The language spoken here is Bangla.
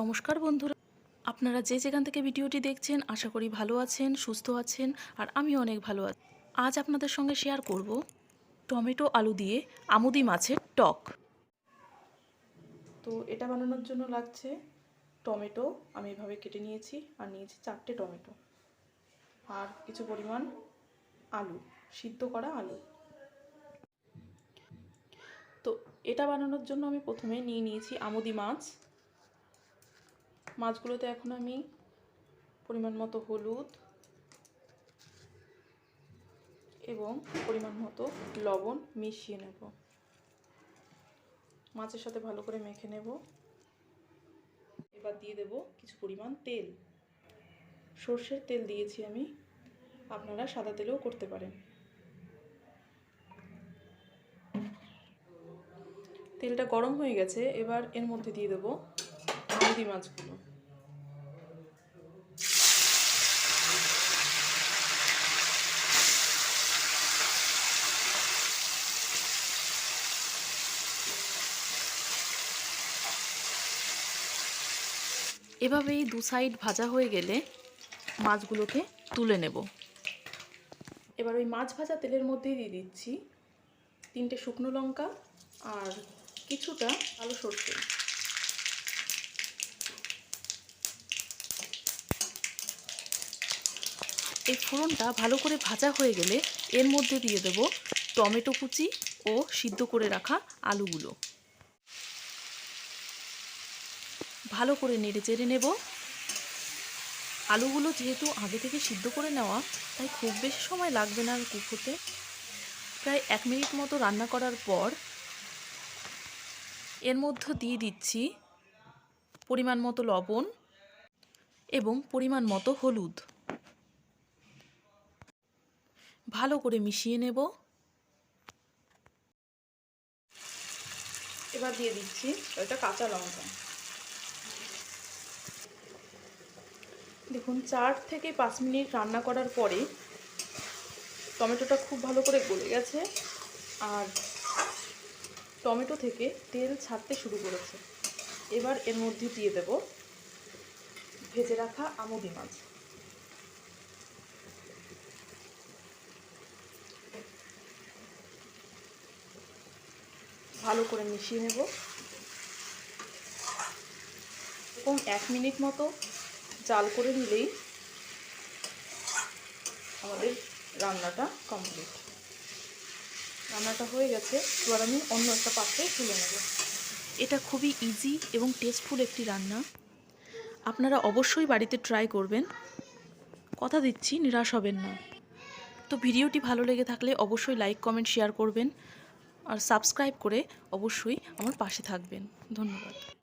নমস্কার বন্ধুরা। আপনারা যে যেখান থেকে ভিডিওটি দেখছেন, আশা করি ভালো আছেন, সুস্থ আছেন, আর আমি অনেক ভালো আছি। আজ আপনাদের সঙ্গে শেয়ার করব টমেটো আলু দিয়ে আমুদি মাছের টক। তো এটা বানানোর জন্য লাগছে টমেটো। আমি এভাবে কেটে নিয়েছি আর নিয়েছি চারটে টমেটো। আর কিছু পরিমাণ আলু, সিদ্ধ করা আলু। তো এটা বানানোর জন্য আমি প্রথমে নিয়ে নিয়েছি আমুদি মাছ। মাছগুলোতে এখন আমি পরিমাণ মতো হলুদ এবং পরিমাণ মতো লবণ মিশিয়ে নেব। মাছের সাথে ভালো করে মেখে নেব। এবার দিয়ে দেব কিছু পরিমাণ তেল। সর্ষের তেল দিয়েছি আমি। আপনারা সাদা তেলেও করতে পারেন। তেলটা গরম হয়ে গেছে, এবার এর মধ্যে দিয়ে দেবো আমুদি মাছগুলো। এভাবেই দু সাইড ভাজা হয়ে গেলে মাছগুলোকে তুলে নেব। এবার ওই মাছ ভাজা তেলের মধ্যেই দিয়ে দিচ্ছি তিনটে শুকনো লঙ্কা আর কিছুটা আলু সর্ষে। এই ফোড়নটা ভালো করে ভাজা হয়ে গেলে এর মধ্যে দিয়ে দেব টমেটো কুচি ও সিদ্ধ করে রাখা আলুগুলো। ভালো করে নেড়ে চেড়ে নেব। আলুগুলো যেহেতু আগে থেকে সিদ্ধ করে নেওয়া, তাই খুব বেশি সময় লাগবে না কুক হতে। প্রায় এক মিনিট মতো রান্না করার পর এর মধ্যে দিয়ে দিচ্ছি পরিমাণ মতো লবণ এবং পরিমাণ মতো হলুদ। ভালো করে মিশিয়ে নেব। এবার দিয়ে দিচ্ছি ওইটা কাঁচা লঙ্কা। দেখুন, চার থেকে পাঁচ মিনিট রান্না করার পরে টমেটোটা খুব ভালো করে গলে গেছে আর টমেটো থেকে তেল ছাড়তে শুরু করেছে। এবার এর মধ্যে দিয়ে দেব ভেজে রাখা আমুদি মাছ। ভালো করে মিশিয়ে নেব। এবং এক মিনিট মতো জাল করে নিলেই আমাদের রান্নাটা কমপ্লিট রান্নাটা হয়ে গেছে, এবার আমি অন্য একটা পাত্রে তুলে নেব। এটা খুবই ইজি এবং টেস্টফুল একটি রান্না। আপনারা অবশ্যই বাড়িতে ট্রাই করবেন। কথা দিচ্ছি, নিরাশ হবেন না। তো ভিডিওটি ভালো লেগে থাকলে অবশ্যই লাইক কমেন্ট শেয়ার করবেন। আর সাবস্ক্রাইব করে অবশ্যই আমার পাশে থাকবেন। ধন্যবাদ।